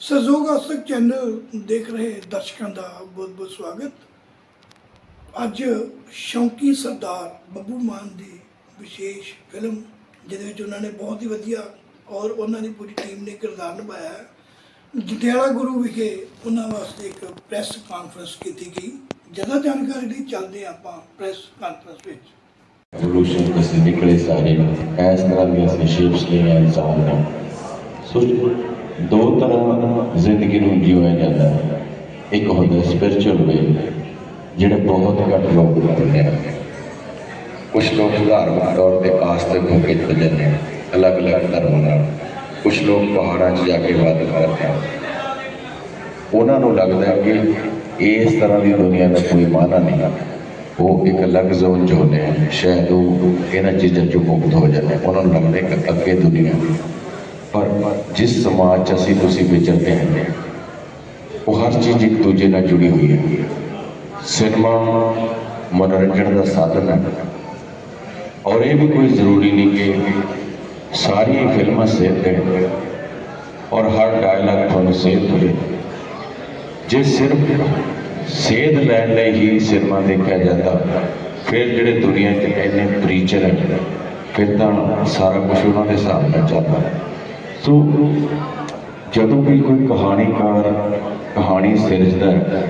ਸਹਿਯੋਗ ask channel ਦੇਖ ਰਹੇ ਦਰਸ਼ਕਾਂ ਦਾ ਬਹੁਤ ਬਹੁਤ ਸਵਾਗਤ। ਅੱਜ ਸ਼ੌਂਕੀ ਸਰਦਾਰ ਬੱਬੂ ਮਾਨ ਦੀ ਵਿਸ਼ੇਸ਼ ਫਿਲਮ, ਜਿਹਦੇ ਵਿੱਚ ਉਹਨਾਂ ਨੇ ਬਹੁਤ ਹੀ ਵਧੀਆ ਔਰ ਉਹਨਾਂ ਦੀ ਪੂਰੀ ਟੀਮ ਨੇ ਕਿਰਦਾਰ ਨਿਭਾਇਆ ਹੈ। ਜਟਿਆਲਾ ਗੁਰੂ ਵਿਖੇ ਉਹਨਾਂ ਵਾਸਤੇ ਇੱਕ ਪ੍ਰੈਸ ਕਾਨਫਰੰਸ ਕੀਤੀ ਗਈ। ਜ਼ਿਆਦਾ ਜਾਣਕਾਰੀ ਲਈ ਚੱਲਦੇ ਹਾਂ ਆਪਾਂ ਪ੍ਰੈਸ ਕਾਨਫਰੰਸ ਵਿੱਚ। ਐਵੋਲੂਸ਼ਨ ਕਿਸੇ ਨਿਕਲੇ ਸਾਰੇ ਇਸ ਤਰ੍ਹਾਂ ਦੀਆਂ ਸ਼ੇਪਸ ਲਈਆਂ ਇਨਸਾਨ ਨੇ। ਸੋ ਦੋ ਤਰ੍ਹਾਂ ਜ਼ਿੰਦਗੀ ਨੂੰ ਜਿਉਇਆ ਜਾਂਦਾ ਹੈ। ਇੱਕ ਹੁੰਦਾ ਸਪਿਰਚੁਅਲ ਵੇ ਜਿਹੜੇ ਬਹੁਤ ਘੱਟ ਲੋਕ ਕਰਦੇ ਨੇ ਕੁਝ ਲੋਕ ਧਾਰਮਿਕ ਤੌਰ ਤੇ ਆਸਤਿਕ ਹੋ ਕੇ ਚੱਲ ਜਾਂਦੇ ਨੇ, ਅਲੱਗ-ਅਲੱਗ ਧਰਮਾਂ ਨਾਲ। ਕੁਝ ਲੋਕ ਪਹਾੜਾਂ 'ਚ ਜਾ ਕੇ ਬਾਤ ਕਰਦੇ ਹਨ। ਉਹਨਾਂ ਨੂੰ ਲੱਗਦਾ ਕਿ ਇਸ ਤਰ੍ਹਾਂ ਦੀ ਦੁਨੀਆ ਦਾ ਕੋਈ ਮਾਨਾ ਨਹੀਂ ਉਹ ਇੱਕ ਅਲੱਗ ਜ਼ੋਨ 'ਚ ਹੁੰਦੇ ਹਨ। ਸ਼ਾਇਦ ਉਹ ਇਹਨਾਂ ਚੀਜ਼ਾਂ 'ਚੋਂ ਮੁਕਤ ਹੋ ਜਾਂਦੇ ਉਹਨਾਂ ਨੂੰ ਲੱਗਦਾ ਹੈ ਕਿ ਅੱਗੇ ਦੁਨੀਆ ਪਰ ਜਿਸ ਸਮਾਜ 'ਚ ਅਸੀਂ ਤੁਸੀਂ ਵਿਚਰਦੇ ਹਾਂ ਉਹ ਹਰ ਚੀਜ਼ ਇੱਕ ਦੂਜੇ ਨਾਲ ਜੁੜੀ ਹੋਈ ਹੈ ਸਿਨੇਮਾ ਮਨੋਰੰਜਨ ਦਾ ਸਾਧਨ ਹੈ ਔਰ ਇਹ ਵੀ ਕੋਈ ਜ਼ਰੂਰੀ ਨਹੀਂ ਕਿ ਸਾਰੀਆਂ ਹੀ ਫਿਲਮਾਂ ਸੇਧ ਦੇਣ ਔਰ ਹਰ ਡਾਇਲੌਗ ਤੁਹਾਨੂੰ ਸੇਧ ਹੋਵੇ ਜੇ ਸਿਰਫ ਸੇਧ ਲੈਣ ਲਈ ਹੀ ਸਿਨੇਮਾ ਦੇਖਿਆ ਜਾਂਦਾ ਫਿਰ ਜਿਹੜੇ ਦੁਨੀਆ 'ਚ ਇੰਨੇ ਪ੍ਰੀਚਰ ਹੈ ਫਿਰ ਤਾਂ ਸਾਰਾ ਕੁਝ ਉਹਨਾਂ ਦੇ ਹਿਸਾਬ ਨਾਲ ਚੱਲਦਾ ਸੋ ਜਦੋਂ ਵੀ ਕੋਈ ਕਹਾਣੀਕਾਰ ਕਹਾਣੀ ਸਿਰਜਦਾ ਹੈ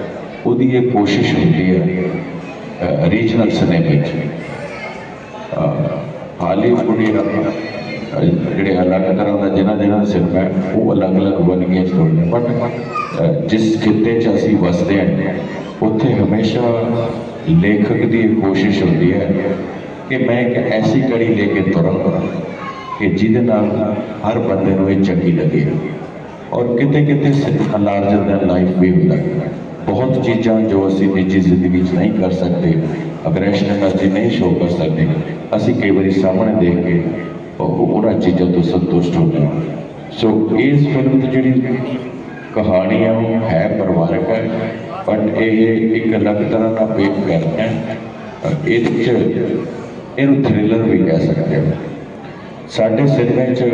ਉਹਦੀ ਇਹ ਕੋਸ਼ਿਸ਼ ਹੁੰਦੀ ਹੈ ਰੀਜਨਲ ਸਿਨੇਮੇ 'ਚ ਹਾਲੀਵੁੱਡ ਜਿਹੜੇ ਅਲੱਗ ਤਰ੍ਹਾਂ ਦਾ ਜਿਹਨਾਂ ਜਿਹਨਾਂ ਸਿਨੇਮਾ ਹੈ, ਉਹ ਅਲੱਗ-ਅਲੱਗ ਬਣ ਗਏ ਸਟੋਰੀ ਬਟ ਜਿਸ ਖਿੱਤੇ 'ਚ ਅਸੀਂ ਵਸਦੇ ਹਾਂ ਉੱਥੇ ਹਮੇਸ਼ਾ ਲੇਖਕ ਦੀ ਕੋਸ਼ਿਸ਼ ਹੁੰਦੀ ਹੈ ਕਿ ਮੈਂ ਇੱਕ ਐਸੀ ਕੜੀ ਲੈ ਕੇ ਤੁਰਾਂ। ਕਿ ਜਿਹਦੇ ਨਾਲ ਹਰ ਬੰਦੇ ਨੂੰ ਇਹ ਚੰਗੀ ਲੱਗੇ। ਔਰ ਕਿਤੇ ਕਿਤੇ ਲਾਰਜਰ ਦਾ ਲਾਈਫ ਵੀ ਹੁੰਦਾ ਬਹੁਤ ਚੀਜ਼ਾਂ ਜੋ ਅਸੀਂ ਨਿੱਜੀ ਜ਼ਿੰਦਗੀ 'ਚ ਨਹੀਂ ਕਰ ਸਕਦੇ ਅਗਰੈਸ਼ਨ એનર્ਜੀ ਨਹੀਂ ਸ਼ੋਅ ਕਰ ਸਕਦੇ, ਅਸੀਂ ਕਈ ਵਾਰੀ ਸਾਹਮਣੇ ਦੇਖ ਕੇ ਉਹਨਾਂ ਚੀਜ਼ਾਂ ਤੋਂ ਸੰਤੁਸ਼ਟ ਹੋ ਗਏ ਸੋ ਇਸ ਫਿਲਮ ਦੀ ਜਿਹੜੀ ਕਹਾਣੀ ਹੈ ਉਹ ਹੈ ਪਰਿਵਾਰਕ ਹੈ ਬਟ ਇਹ ਇੱਕ ਅਲੱਗ ਤਰ੍ਹਾਂ ਦਾ ਪੇਸ਼ ਕਰਦਾ ਹੈ। ਇਹਦੇ ਚ ਇਹਨੂੰ ਥ੍ਰਿਲਰ ਵੀ ਕਹਿ ਸਕਦੇ ਹਾਂ। ਸਾਡੇ ਸਿਨੇਮੇ 'ਚ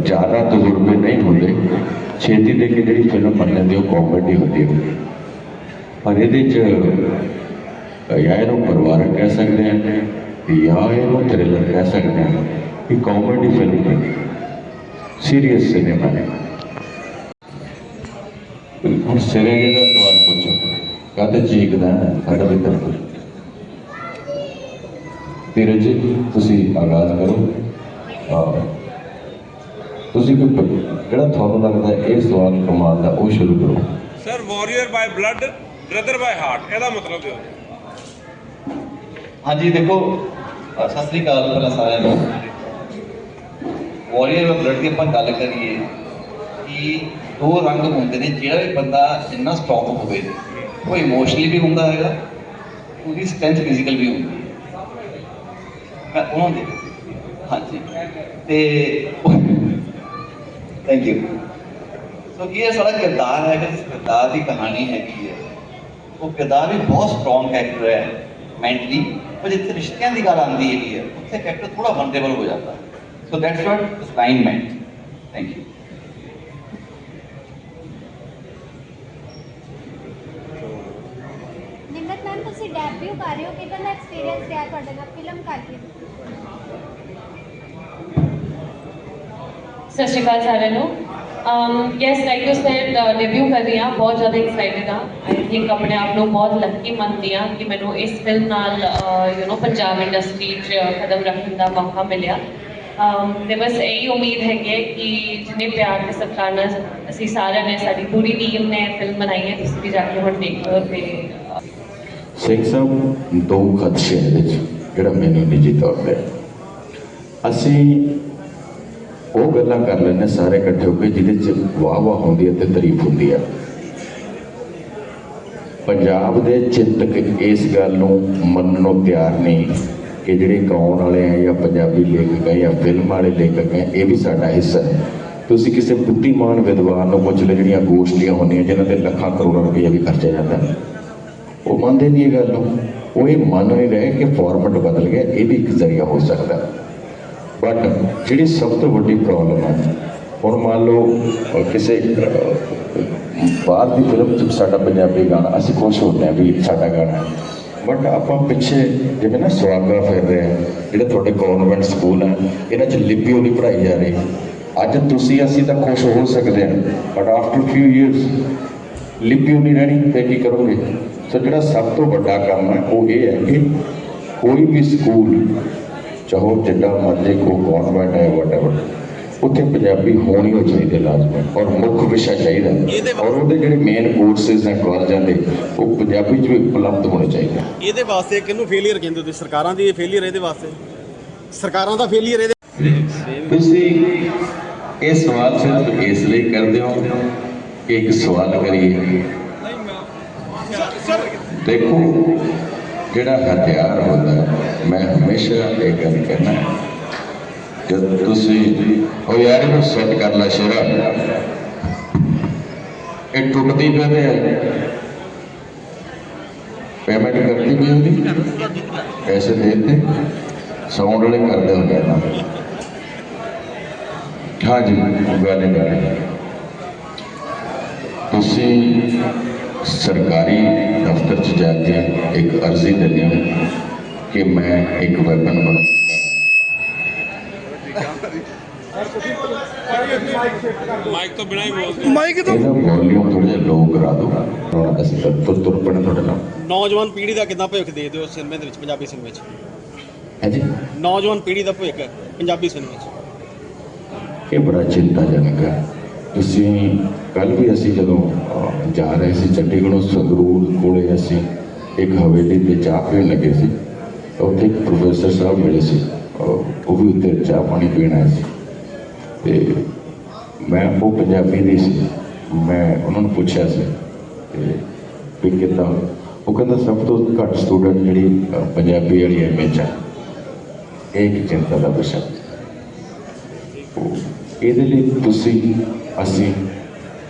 ਜ਼ਿਆਦਾ ਤਜਰਬੇ ਨਹੀਂ ਹੁੰਦੇ। ਛੇਤੀ ਦੇ ਕੇ ਜਿਹੜੀ ਫਿਲਮ ਬਣ ਜਾਂਦੀ, ਉਹ ਕਾਮੇਡੀ ਹੁੰਦੀ ਹੈ। ਪਰ ਇਹਦੇ 'ਚ ਜਾਂ ਇਹਨੂੰ ਪਰਿਵਾਰਕ ਕਹਿ ਸਕਦੇ ਹਾਂ ਜਾਂ ਇਹਨੂੰ ਥ੍ਰਿਲਰ ਕਹਿ ਸਕਦੇ ਹਾਂ ਇਹ ਕਾਮੇਡੀ ਫਿਲਮ ਹੈ। ਸੀਰੀਅਸ ਸਿਨੇਮਾ ਹੈ। ਹੁਣ ਸਿਰੇ ਦਾ ਸਵਾਲ ਪੁੱਛੋ, ਕਾਹਤੇ ਚੀਕਦਾ ਹੈ ਸਾਡਾ ਵੀ ਧੀਰਜ ਜੀ ਤੁਸੀਂ ਆਗਾਜ਼ ਕਰੋ। ਤੁਸੀਂ ਕੋਈ ਜਿਹੜਾ ਤੁਹਾਨੂੰ ਲੱਗਦਾ ਹੈ ਇਹ ਸਵਾਲ ਕਮਾਲ ਦਾ ਉਹ ਸ਼ੁਰੂ ਕਰੋ। Sir warrior by blood brother by heart ਇਹਦਾ ਮਤਲਬ ਦਿਓ। ਹਾਂਜੀ ਦੇਖੋ ਸਤਿ ਸ੍ਰੀ ਅਕਾਲ ਪਹਿਲਾਂ ਸਾਰਿਆਂ ਨੂੰ। ਵਾਰੀਅਰ ਆਫ ਬਲੱਡ ਦੀ ਆਪਾਂ ਗੱਲ ਕਰੀਏ ਕਿ ਦੋ ਰੰਗ ਹੁੰਦੇ ਨੇ ਜਿਹੜਾ ਵੀ ਬੰਦਾ ਜਿੰਨਾ ਸਟਰੋਂਗ ਹੋਵੇ ਉਹ ਇਮੋਸ਼ਨਲੀ ਵੀ ਹੁੰਦਾ ਹੈਗਾ ਉਹਦੀ ਸਟਰੈਂਥ ਫਿਜ਼ੀਕਲ ਵੀ ਹੁੰਦੀ ਉਹਨਾਂ ਦੇ ਹਾਂਜੀ ਤੇ ਥੈਂਕ ਯੂ ਸੋ ਇਹ ਸਾਡਾ ਕਿਰਦਾਰ ਹੈ ਕਿ ਇਸ ਕਿਰਦਾਰ ਦੀ ਕਹਾਣੀ ਹੈਗੀ ਹੈ ਉਹ ਕਿਰਦਾਰ ਵੀ ਬਹੁਤ ਸਟਰੋਂਗ ਕੈਰੈਕਟਰ ਹੈ。ਮੈਂਟਲੀ ਪਰ ਜਿੱਥੇ ਰਿਸ਼ਤਿਆਂ ਦੀ ਗੱਲ ਆਉਂਦੀ ਹੈਗੀ ਹੈ ਉੱਥੇ ਕੈਰੈਕਟਰ ਥੋੜਾ ਵਨਰੇਬਲ ਹੋ ਜਾਂਦਾ。ਹੈ so that's what this line meant thank you Nimrat ma'am, ਤੁਸੀਂ ਡੈਬਿਊ ਕਰ ਰਹੇ ਹੋ। ਕਿਦਾਂ ਦਾ ਐਕਸਪੀਰੀਅੰਸ ਰਿਹਾ ਤੁਹਾਡੇ ਨਾਲ? ਫਿਲਮ ਕਰਕੇ। ਸਤਿ ਸ਼੍ਰੀ ਅਕਾਲ ਸਾਰਿਆਂ ਨੂੰ। um yes like you said ਕਰ ਰਹੀ ਹਾਂ, ਬਹੁਤ ਜ਼ਿਆਦਾ ਐਕਸਾਈਟਿਡ ਹਾਂ। ਆਈ ਥਿੰਕ ਆਪਣੇ ਆਪ ਨੂੰ ਬਹੁਤ ਲੱਕੀ ਮੰਨਦੀ ਹਾਂ ਕਿ ਮੈਨੂੰ ਇਸ ਫਿਲਮ ਨਾਲ ਯੂ نو ਪੰਜਾਬ ਇੰਡਸਟਰੀ 'ਚ ਕਦਮ ਰੱਖਣ ਦਾ ਮੌਕਾ ਮਿਲਿਆ। ਤੇ ਬਸ ਇਹੀ ਉਮੀਦ ਹੈਗੀ ਹੈ ਕਿ ਜਿੰਨੇ ਪਿਆਰ ਤੇ ਸਤਿਕਾਰ ਨਾਲ ਅਸੀਂ ਸਾਰਿਆਂ ਨੇ, ਸਾਡੀ ਪੂਰੀ ਟੀਮ ਨੇ ਫਿਲਮ ਬਣਾਈ ਹੈ, ਤੁਸੀਂ ਵੀ ਜਾ ਕੇ ਹੁਣ ਦੇਖੋ ਤੇ ਸਿੰਘ ਸਾਹਿਬ, ਦੋ ਖਦਸ਼ੇ ਇਹਦੇ 'ਚ ਜਿਹੜਾ ਮੈਨੂੰ ਨਿੱਜੀ ਤੌਰ ਤੇ। ਅਸੀਂ ਉਹ ਗੱਲਾਂ ਕਰ ਲੈਂਦੇ ਸਾਰੇ ਇਕੱਠੇ ਹੋ ਕੇ, ਜਿਹਦੇ 'ਚ ਵਾਹ ਵਾਹ ਹੁੰਦੀ ਹੈ ਤੇ ਤਾਰੀਫ ਹੁੰਦੀ ਹੈ। ਪੰਜਾਬ ਦੇ ਚਿੰਤਕ ਇਸ ਗੱਲ ਨੂੰ ਮੰਨਣ ਨੂੰ ਤਿਆਰ ਨਹੀਂ ਕਿ ਜਿਹੜੇ ਗਾਉਣ ਵਾਲੇ ਆ ਜਾਂ ਪੰਜਾਬੀ ਲੇਖਕ ਹੈ ਜਾਂ ਫਿਲਮ ਵਾਲੇ ਲੇਖਕ ਹੈ ਇਹ ਵੀ ਸਾਡਾ ਹਿੱਸਾ ਹੈ। ਤੁਸੀਂ ਕਿਸੇ ਬੁੱਧੀਮਾਨ ਵਿਦਵਾਨ ਨੂੰ ਪੁੱਛ ਲਓ, ਜਿਹੜੀਆਂ ਗੋਸ਼ਟੀਆਂ ਹੁੰਦੀਆਂ, ਜਿਨ੍ਹਾਂ ਤੇ ਲੱਖਾਂ ਕਰੋੜਾਂ ਰੁਪਏ ਵੀ ਖਰਚਿਆ ਜਾਂਦਾ ਉਹ ਮੰਨਦੇ ਨਹੀਂ ਇਹ ਗੱਲ ਨੂੰ। ਉਹ ਇਹ ਮੰਨ ਨਹੀਂ ਰਹੇ ਕਿ ਫਾਰਮੈਟ ਬਦਲ ਗਿਆ, ਇਹ ਵੀ ਇੱਕ ਜ਼ਰੀਆ ਹੋ ਸਕਦਾ। ਬਟ ਜਿਹੜੀ ਸਭ ਤੋਂ ਵੱਡੀ ਪ੍ਰੋਬਲਮ ਹੈ, ਹੁਣ ਮੰਨ ਲਓ ਕਿਸੇ ਬਾਹਰ ਦੀ ਫਿਲਮ 'ਚ ਸਾਡਾ ਪੰਜਾਬੀ ਗਾਣਾ, ਅਸੀਂ ਖੁਸ਼ ਹੁੰਦੇ ਹਾਂ ਵੀ ਸਾਡਾ ਗਾਣਾ ਬਟ ਆਪਾਂ ਪਿੱਛੇ ਜਿਵੇਂ ਨਾ ਸੁਆਗਾ ਫਿਰ ਰਹੇ ਆ, ਜਿਹੜੇ ਤੁਹਾਡੇ ਗਵਰਨਮੈਂਟ ਸਕੂਲ ਆ, ਇਹਨਾਂ 'ਚ ਲਿਪੀ ਨਹੀਂ ਪੜ੍ਹਾਈ ਜਾ ਰਹੀ। ਅੱਜ ਤੁਸੀਂ, ਅਸੀਂ ਤਾਂ ਖੁਸ਼ ਹੋ ਸਕਦੇ ਹਾਂ ਬਟ ਆਫਟਰ ਫਿਊ ਇਅਰਸ ਲਿਪੀ ਨਹੀਂ ਰਹਿਣੀ ਤੇ ਕੀ ਕਰੋਗੇ? ਸੋ ਜਿਹੜਾ ਸਭ ਤੋਂ ਵੱਡਾ ਕੰਮ ਹੈ, ਉਹ ਇਹ ਹੈ ਕਿ ਕੋਈ ਵੀ ਸਕੂਲ ਚਾਹੋ ਜਿੱਡਾ ਮਰਜ਼ੀ ਕੋ ਗਵਰਨਮੈਂਟ ਹੈ ਵਟਐਵਰ ਉੱਥੇ ਪੰਜਾਬੀ ਹੋਣੀ ਹੋ ਚਾਹੀਦੀ ਲਾਜ਼ਮੀ ਔਰ ਮੁੱਖ ਵਿਸ਼ਾ ਚਾਹੀਦਾ ਔਰ ਉਹਦੇ ਜਿਹੜੇ ਮੇਨ ਕੋਰਸਸ ਹੈ ਕਾਲਜਾਂ ਦੇ ਉਹ ਪੰਜਾਬੀ ਚ ਵੀ ਉਪਲਬਧ ਹੋਣੇ ਚਾਹੀਦੇ ਇਹਦੇ ਵਾਸਤੇ ਕਿਹਨੂੰ ਫੇਲਿਅਰ ਕਹਿੰਦੇ ਤੁਸੀਂ? ਸਰਕਾਰਾਂ ਦੀ ਫੇਲਿਅਰ ਇਹਦੇ ਵਾਸਤੇ? ਸਰਕਾਰਾਂ ਦਾ ਫੇਲਿਅਰ ਇਹਦੇ ਤੁਸੀਂ ਇਹ ਸਵਾਲ ਸਿਰਫ ਇਸ ਲਈ ਕਰਦੇ ਹੋ ਕਿ ਇੱਕ ਸਵਾਲ ਕਰੀਏ। ਦੇਖੋ ਜਿਹੜਾ ਹਥਿਆਰ ਹੁੰਦਾ ਹੈ, ਮੈਂ ਹਮੇਸ਼ਾ ਇਹ ਗੱਲ ਕਹਿਣਾ ਜਦ ਤੁਸੀਂ ਉਹ ਯਾਰ ਇਹਨੂੰ ਸੈੱਟ ਕਰ ਲੈ ਸ਼ੇਰਾ ਇਹ ਟੁੱਟਦੀ ਪਵੇ ਪੇਮੈਂਟ ਕਰਤੀ ਵੀ ਹੁੰਦੀ ਪੈਸੇ ਦੇ ਦਿੱਤੇ ਸਾਊਂਡ ਵਾਲੇ ਕਰਦੇ ਹੁੰਦੇ ਨਾ हाँ जी गाने गाने ਤੁਸੀਂ ਸਰਕਾਰੀ ਦਫ਼ਤਰ 'ਚ ਜਾ ਕੇ ਇੱਕ ਅਰਜ਼ੀ ਦਿੰਦੇ ਹੋ ਕਿ ਮੈਂ ਇੱਕ ਵੈਪਨ ਬਣਾ ਮਾਈਕ ਤੋਂ ਬਿਨਾਂ ਹੀ ਬੋਲਦੇ ਮਾਈਕ ਤੋਂ ਵੋਲਿਊਮ ਥੋੜਾ ਜਿਹਾ ਲੋ ਕਰਾ ਦਿਓ। ਹੁਣ ਅਸੀਂ ਤਾਂ ਤੁਰ ਤੁਰ ਪਣੇ ਤੁਹਾਡੇ ਨਾਲ। ਨੌਜਵਾਨ ਪੀੜ੍ਹੀ ਦਾ ਕਿੱਦਾਂ ਭਵਿੱਖ ਦੇਖਦੇ ਹੋ ਸਿਨੇਮੇ ਦੇ ਵਿੱਚ ਪੰਜਾਬੀ ਸਿਨੇਮੇ ਵਿੱਚ? ਹੈ ਜੀ ਨੌਜਵਾਨ ਪੀੜ੍ਹੀ ਦਾ ਭਵਿੱਖ ਪੰਜਾਬੀ ਸਿਨੇਮੇ ਵਿੱਚ। ਇਹ ਬੜਾ ਚਿੰਤਾਜਨਕ ਹੈ। ਤੁਸੀਂ ਕੱਲ ਵੀ ਅਸੀਂ ਜਦੋਂ ਜਾ ਰਹੇ ਸੀ ਚੰਡੀਗੜ੍ਹੋਂ ਸੰਗਰੂਰ ਕੋਲੇ ਅਸੀਂ ਇੱਕ ਹਵੇਲੀ ਤੇ ਚਾਹ ਪੀਣ ਲੱਗੇ ਸੀ। ਤਾਂ ਉੱਥੇ ਇੱਕ ਪ੍ਰੋਫੈਸਰ ਸਾਹਿਬ ਮਿਲੇ ਸੀ ਉਹ ਵੀ ਉੱਤੇ ਚਾਹ ਪਾਣੀ ਪੀਣ ਆਏ ਸੀ। ਤੇ ਮੈਂ, ਉਹ ਪੰਜਾਬੀ ਦੀ ਸੀ। ਮੈਂ ਉਹਨਾਂ ਨੂੰ ਪੁੱਛਿਆ ਸੀ, ਤੇ ਵੀ ਕਿੱਦਾਂ? ਉਹ ਕਹਿੰਦਾ, ਸਭ ਤੋਂ ਘੱਟ ਸਟੂਡੈਂਟ ਜਿਹੜੀ ਪੰਜਾਬੀ ਵਾਲੀ ਐਮਏ ਚ ਆ ਇਹ ਇੱਕ ਚਿੰਤਾ ਦਾ ਵਿਸ਼ਾ ਇਹਦੇ ਲਈ ਤੁਸੀਂ ਅਸੀਂ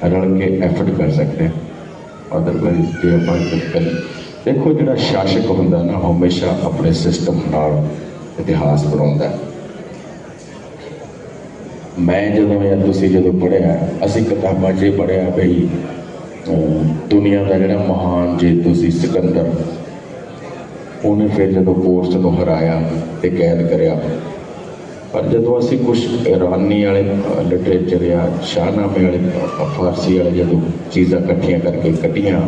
ਰਲ ਕੇ ਐਫਰਟ ਕਰ ਸਕਦੇ ਹਾਂ। ਅਦਰਵਾਈਜ਼ ਜੇ ਆਪਾਂ ਕਰ ਦੇਖੋ ਜਿਹੜਾ ਸ਼ਾਸਕ ਹੁੰਦਾ ਨਾ ਹਮੇਸ਼ਾ ਆਪਣੇ ਸਿਸਟਮ ਨਾਲ ਇਤਿਹਾਸ ਬਣਾਉਂਦਾ ਮੈਂ ਜਦੋਂ ਜਾਂ ਤੁਸੀਂ ਜਦੋਂ ਪੜ੍ਹਿਆ ਅਸੀਂ ਕਿਤਾਬਾਂ 'ਚ ਇਹ ਪੜ੍ਹਿਆ ਬਈ ਅਹ, ਦੁਨੀਆ ਦਾ ਜਿਹੜਾ ਮਹਾਨ ਜੇਤੂ ਸੀ ਸਿਕੰਦਰ ਉਹਨੇ ਫਿਰ ਜਦੋਂ ਕੋਰਸ ਨੂੰ ਹਰਾਇਆ ਤੇ ਕੈਦ ਕਰਿਆ ਪਰ ਜਦੋਂ ਅਸੀਂ ਕੁਝ ਇਰਾਨੀ ਵਾਲੇ ਲਿਟਰੇਚਰ ਜਾਂ ਸ਼ਾਹਨਾਮੇ ਵਾਲੇ ਫਾਰਸੀ ਵਾਲੇ ਜਦੋਂ ਚੀਜ਼ਾਂ ਇਕੱਠੀਆਂ ਕਰਕੇ ਕੱਢੀਆਂ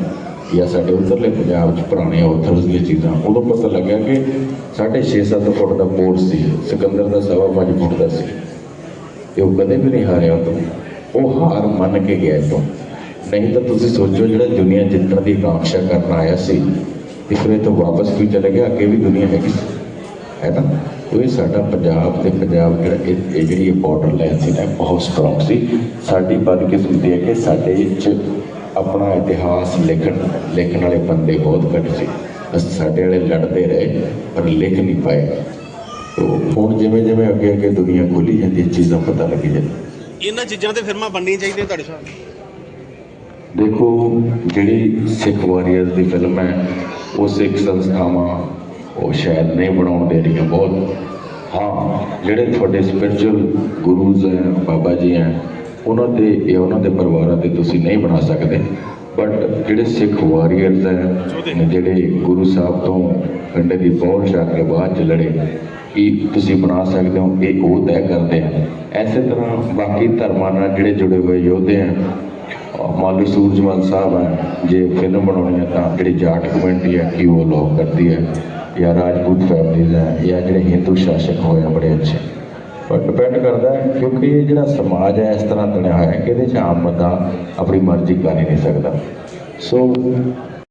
ਜਾਂ ਸਾਡੇ ਉਧਰਲੇ ਪੰਜਾਬ 'ਚ ਪੁਰਾਣੇ ਆਥਰਸ ਦੀਆਂ ਚੀਜ਼ਾਂ, ਉਦੋਂ ਪਤਾ ਲੱਗਿਆ ਕਿ ਸਾਢੇ 6-7 ਫੁੱਟ ਦਾ ਪੋਰਟ ਸੀ, ਸਿਕੰਦਰ ਦਾ ਸਵਾ ਪੰਜ ਫੁੱਟ ਦਾ ਸੀ। ਤੇ ਉਹ ਕਦੇ ਵੀ ਨਹੀਂ ਹਾਰਿਆ ਉਦੋਂ। ਉਹ ਹਾਰ ਮੰਨ ਕੇ ਗਿਆ ਤੋਂ ਨਹੀਂ ਤਾਂ ਤੁਸੀਂ ਸੋਚੋ ਜਿਹੜਾ ਦੁਨੀਆ ਜਿੱਤਣ ਦੀ ਕਾਂਖਸ਼ਾ ਕਰਨ ਆਇਆ ਸੀ, ਤੇ ਫਿਰ ਇਹ ਤੋਂ ਵਾਪਸ ਵੀ ਚਲੇ ਗਿਆ, ਅੱਗੇ ਵੀ ਦੁਨੀਆ ਹੈਗੀ ਸੀ। ਹੈ ਨਾ? ਇਹ ਸਾਡਾ ਪੰਜਾਬ ਤੇ ਪੰਜਾਬ ਜਿਹੜਾ ਇਹ ਇਹ ਜਿਹੜੀ ਬਾਰਡਰ ਲਾਈਨ ਸੀ ਨਾ ਬਹੁਤ ਸਟਰੋਂਗ ਸੀ। ਸਾਡੀ ਬਦਕਿਸਮਤੀ ਹੈ ਕਿ ਸਾਡੇ ਵਿੱਚ ਆਪਣਾ ਇਤਿਹਾਸ ਲਿਖਣ ਲਿਖਣ ਵਾਲੇ ਬੰਦੇ ਬਹੁਤ ਘੱਟ ਸੀ। ਬਸ ਸਾਡੇ ਵਾਲੇ ਲੜਦੇ ਰਹੇ ਪਰ ਲਿਖ ਨਹੀਂ ਪਾਏ। ਹੁਣ ਜਿਵੇਂ ਜਿਵੇਂ ਅੱਗੇ ਅੱਗੇ ਦੁਨੀਆ ਖੋਲੀ ਜਾਂਦੀ ਹੈ ਚੀਜ਼ਾਂ ਪਤਾ ਲੱਗੀ ਜਾਂਦੀ ਇਹਨਾਂ ਚੀਜ਼ਾਂ ਤੇ ਫਿਲਮਾਂ ਬਣਨੀਆਂ ਚਾਹੀਦੀਆਂ ਤੁਹਾਡੇ ਨਾਲ? ਦੇਖੋ ਜਿਹੜੀ ਸਿੱਖ ਵਾਰੀਅਰਸ ਦੀ ਫਿਲਮ ਹੈ ਉਹ ਸਿੱਖ ਸੰਸਥਾਵਾਂ ਉਹ ਸ਼ਾਇਦ ਨਹੀਂ ਬਣਾਉਣ ਦੇ ਰਹੀਆਂ ਬਹੁਤ। ਹਾਂ, ਜਿਹੜੇ ਤੁਹਾਡੇ ਸਪਿਰਚੁਅਲ ਗੁਰੂਜ਼ ਹੈ, ਬਾਬਾ ਜੀ ਹੈ, ਉਹਨਾਂ ਦੇ, ਇਹ ਉਹਨਾਂ ਦੇ ਪਰਿਵਾਰਾਂ ਤੇ ਤੁਸੀਂ ਨਹੀਂ ਬਣਾ ਸਕਦੇ। ਬਟ ਜਿਹੜੇ ਸਿੱਖ ਵਾਰੀਅਰਸ ਹੈ, ਜਿਹੜੇ ਗੁਰੂ ਸਾਹਿਬ ਤੋਂ ਕੰਡੇ ਦੀ ਪੌੜ ਛਾ ਕੇ ਬਾਅਦ ਚ ਲੜੇ, ਕੀ ਤੁਸੀਂ ਬਣਾ ਸਕਦੇ ਹੋ? ਇਹ ਉਹ ਤੈਅ ਕਰਦੇ ਆ। ਐਸੇ ਤਰ੍ਹਾਂ ਬਾਕੀ ਧਰਮਾਂ ਨਾਲ ਜਿਹੜੇ ਜੁੜੇ ਹੋਏ ਯੋਧੇ ਆ ਮਾਲੂ ਲਓ ਸਾਹਿਬ ਹੈ ਜੇ ਫਿਲਮ ਬਣਾਉਣੀ ਹੈ ਤਾਂ ਜਿਹੜੀ ਜਾਟ ਕਮਿਊਨਿਟੀ ਹੈ ਕਿ ਉਹ ਲੋਕ ਕਰਦੀ ਹੈ? ਜਾਂ ਰਾਜਪੂਤ ਫੈਮਲੀਜ਼ ਹੈ ਜਾਂ ਜਿਹੜੇ ਹਿੰਦੂ ਸ਼ਾਸਕ ਹੋਏ ਆ ਬੜੇ ਅੱਛੇ। ਪਰ ਡਿਪੈਂਡ ਕਰਦਾ ਕਿਉਂਕਿ ਇਹ ਜਿਹੜਾ ਸਮਾਜ ਹੈ ਇਸ ਤਰ੍ਹਾਂ ਬਣਿਆ ਹੋਇਆ ਕਿ ਇਹਦੇ 'ਚ ਆਮ ਬੰਦਾ ਆਪਣੀ ਮਰਜ਼ੀ ਕਰ ਹੀ ਨਹੀਂ ਸਕਦਾ। ਸੋ